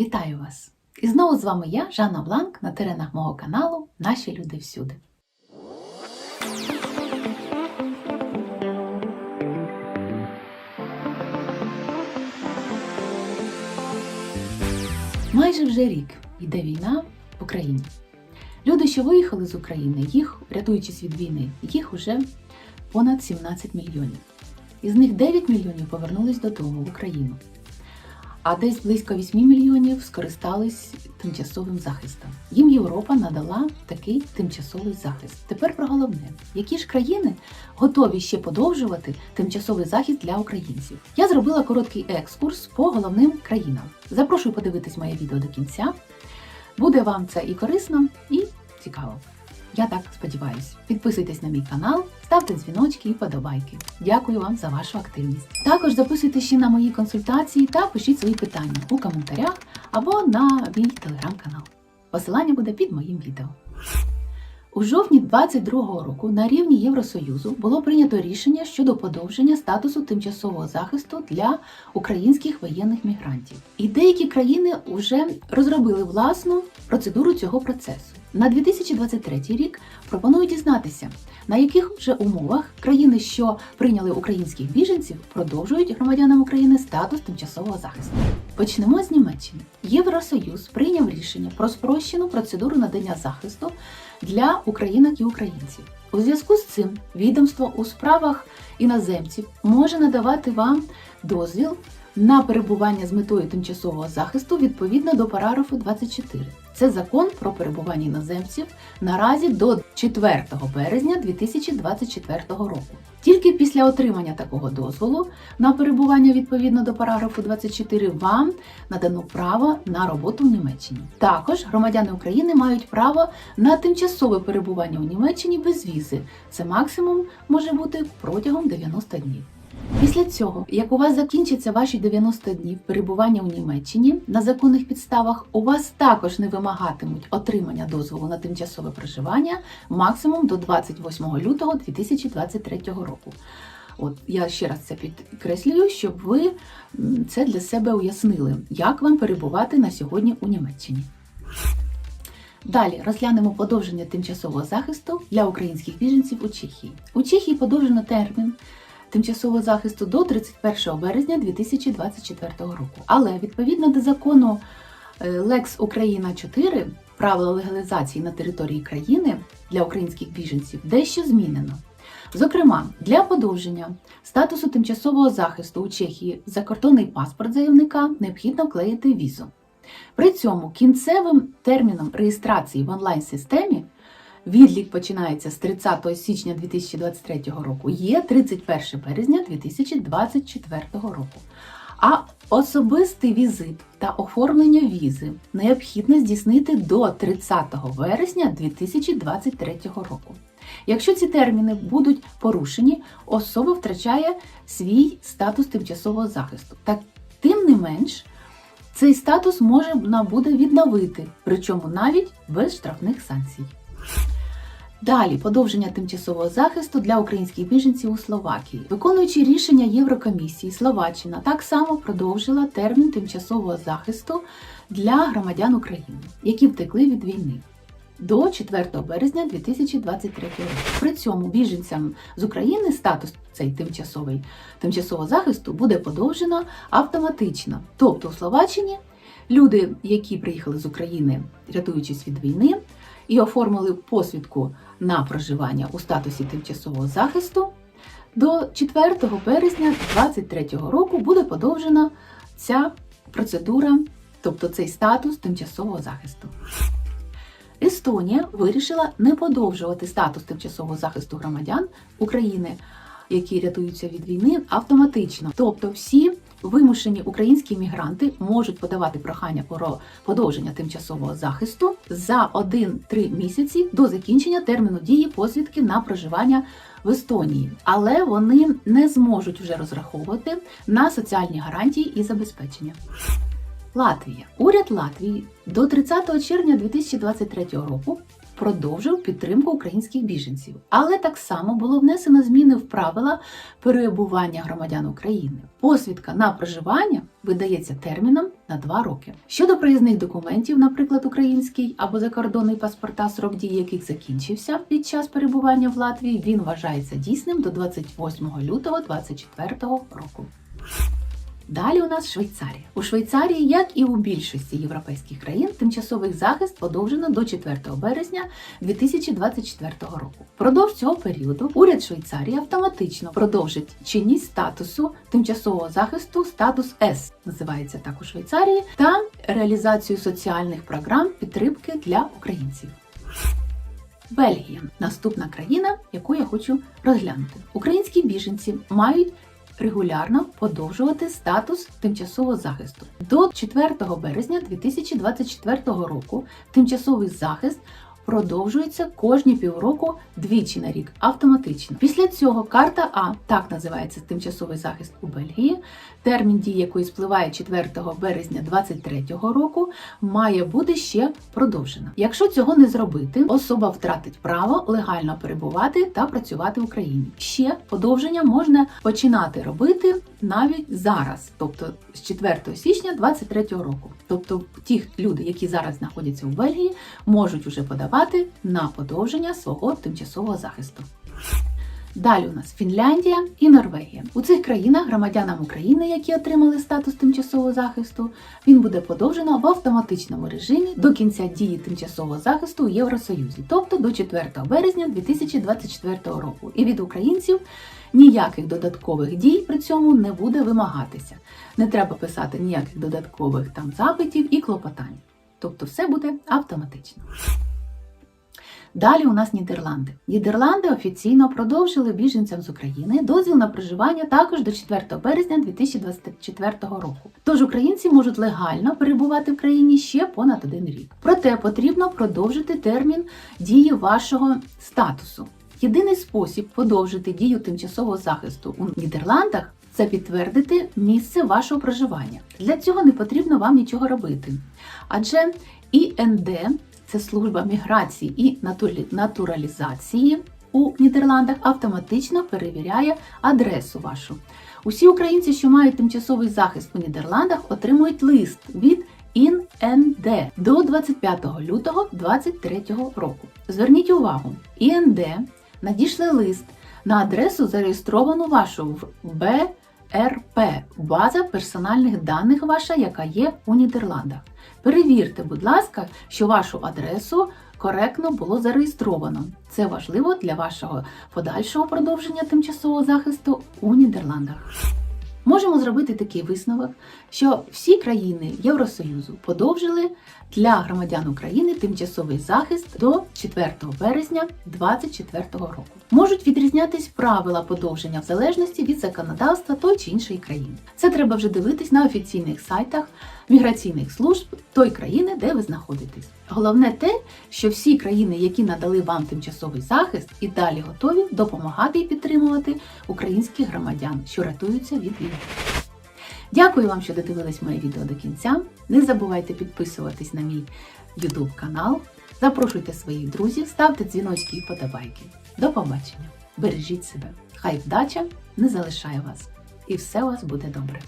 Вітаю вас! І знову з вами я, Жанна Бланк, на теренах мого каналу Наші люди всюди. Майже вже рік йде війна в Україні. Люди, що виїхали з України, їх, рятуючись від війни, їх уже понад 17 мільйонів. Із них 9 мільйонів повернулись додому в Україну, а десь близько 8 мільйонів скористались тимчасовим захистом. Їм Європа надала такий тимчасовий захист. Тепер про головне, які ж країни готові ще подовжувати тимчасовий захист для українців. Я зробила короткий екскурс по головним країнам. Запрошую подивитись моє відео до кінця. Буде вам це і корисно, і цікаво. Я так сподіваюся. Підписуйтесь на мій канал, ставте дзвіночки і подобайки. Дякую вам за вашу активність. Також записуйтесь ще на мої консультації та пишіть свої питання у коментарях або на мій телеграм-канал. Посилання буде під моїм відео. У жовтні 2022 року на рівні Євросоюзу було прийнято рішення щодо подовження статусу тимчасового захисту для українських воєнних мігрантів. І деякі країни вже розробили власну процедуру цього процесу. На 2023 рік пропоную дізнатися, на яких вже умовах країни, що прийняли українських біженців, продовжують громадянам України статус тимчасового захисту. Почнемо з Німеччини. Євросоюз прийняв рішення про спрощену процедуру надання захисту для українок і українців. У зв'язку з цим відомство у справах іноземців може надавати вам дозвіл на перебування з метою тимчасового захисту відповідно до параграфу 24. Це закон про перебування іноземців наразі до 4 березня 2024 року. Тільки після отримання такого дозволу на перебування відповідно до параграфу 24 вам надано право на роботу в Німеччині. Також громадяни України мають право на тимчасове перебування у Німеччині без візи. Це максимум може бути протягом 90 днів. Після цього, як у вас закінчаться ваші 90 днів перебування у Німеччині на законних підставах, у вас також не вимагатимуть отримання дозволу на тимчасове проживання максимум до 28 лютого 2023 року. От я ще раз це підкреслюю, щоб ви це для себе уяснили, як вам перебувати на сьогодні у Німеччині. Далі розглянемо подовження тимчасового захисту для українських біженців у Чехії. У Чехії подовжено термін тимчасового захисту до 31 березня 2024 року. Але відповідно до закону Lex Україна 4 правила легалізації на території країни для українських біженців дещо змінено. Зокрема, для подовження статусу тимчасового захисту у Чехії закордонний паспорт заявника необхідно вклеїти візу. При цьому кінцевим терміном реєстрації в онлайн-системі відлік починається з 30 січня 2023 року, є 31 березня 2024 року. А особистий візит та оформлення візи необхідно здійснити до 30 вересня 2023 року. Якщо ці терміни будуть порушені, особа втрачає свій статус тимчасового захисту. Та тим не менш, цей статус можна буде відновити, причому навіть без штрафних санкцій. Далі подовження тимчасового захисту для українських біженців у Словакії. Виконуючи рішення Єврокомісії, Словаччина так само продовжила термін тимчасового захисту для громадян України, які втекли від війни. До 4 березня 2023 року. При цьому біженцям з України статус цей тимчасовий тимчасового захисту буде подовжено автоматично. Тобто у Словаччині люди, які приїхали з України, рятуючись від війни, і оформили посвідку на проживання у статусі тимчасового захисту, до 4 березня 2023 року буде подовжена ця процедура, тобто цей статус тимчасового захисту. Естонія вирішила не подовжувати статус тимчасового захисту громадян України, які рятуються від війни, автоматично. Тобто, всі вимушені українські мігранти можуть подавати прохання про подовження тимчасового захисту за 1-3 місяці до закінчення терміну дії посвідки на проживання в Естонії, але вони не зможуть вже розраховувати на соціальні гарантії і забезпечення. Латвія. Уряд Латвії до 30 червня 2023 року продовжив підтримку українських біженців, але так само було внесено зміни в правила перебування громадян України. Посвідка на проживання видається терміном на 2 роки. Щодо проїзних документів, наприклад, український або закордонний паспорта, срок дії яких закінчився під час перебування в Латвії, він вважається дійсним до 28 лютого 2024 року. Далі у нас Швейцарія. У Швейцарії, як і у більшості європейських країн, тимчасовий захист подовжено до 4 березня 2024 року. Впродовж цього періоду уряд Швейцарії автоматично продовжить чинність статусу тимчасового захисту статус С, називається так у Швейцарії, та реалізацію соціальних програм підтримки для українців. Бельгія наступна країна, яку я хочу розглянути. Українські біженці мають регулярно подовжувати статус тимчасового захисту. До 4 березня 2024 року тимчасовий захист продовжується кожні півроку двічі на рік автоматично. Після цього карта А, так називається тимчасовий захист у Бельгії, термін дії якої спливає 4 березня 2023 року, має бути ще продовжена. Якщо цього не зробити, особа втратить право легально перебувати та працювати в Україні. Ще подовження можна починати робити навіть зараз, тобто з 4 січня 2023 року. Тобто ті люди, які зараз знаходяться у Бельгії, можуть уже подавати на подовження свого тимчасового захисту. Далі у нас Фінляндія і Норвегія. У цих країнах громадянам України, які отримали статус тимчасового захисту, він буде подовжено в автоматичному режимі до кінця дії тимчасового захисту у Євросоюзі, тобто до 4 березня 2024 року. І від українців ніяких додаткових дій при цьому не буде вимагатися. Не треба писати ніяких додаткових там запитів і клопотань. Тобто все буде автоматично. Далі у нас Нідерланди. Нідерланди офіційно продовжили біженцям з України дозвіл на проживання також до 4 березня 2024 року. Тож українці можуть легально перебувати в країні ще понад один рік. Проте потрібно продовжити термін дії вашого статусу. Єдиний спосіб подовжити дію тимчасового захисту у Нідерландах це підтвердити місце вашого проживання. Для цього не потрібно вам нічого робити. Адже ІНД це служба міграції і натуралізації у Нідерландах автоматично перевіряє адресу вашу. Усі українці, що мають тимчасовий захист у Нідерландах, отримують лист від ІНД до 25 лютого 2023 року. Зверніть увагу, ІНД надійшли лист на адресу зареєстровану вашу в БРП база персональних даних ваша, яка є у Нідерландах. Перевірте, будь ласка, що вашу адресу коректно було зареєстровано. Це важливо для вашого подальшого продовження тимчасового захисту у Нідерландах. Можемо зробити такий висновок, що всі країни Євросоюзу подовжили для громадян України тимчасовий захист до 4 березня 2024 року. Можуть відрізнятись правила подовження в залежності від законодавства той чи іншої країни. Це треба вже дивитись на офіційних сайтах міграційних служб той країни, де ви знаходитесь. Головне те, що всі країни, які надали вам тимчасовий захист, і далі готові допомагати і підтримувати українських громадян, що рятуються від війни. Дякую вам, що додивились моє відео до кінця. Не забувайте підписуватись на мій YouTube канал, запрошуйте своїх друзів, ставте дзвіночки і подобайки. До побачення! Бережіть себе! Хай вдача не залишає вас, і все у вас буде добре.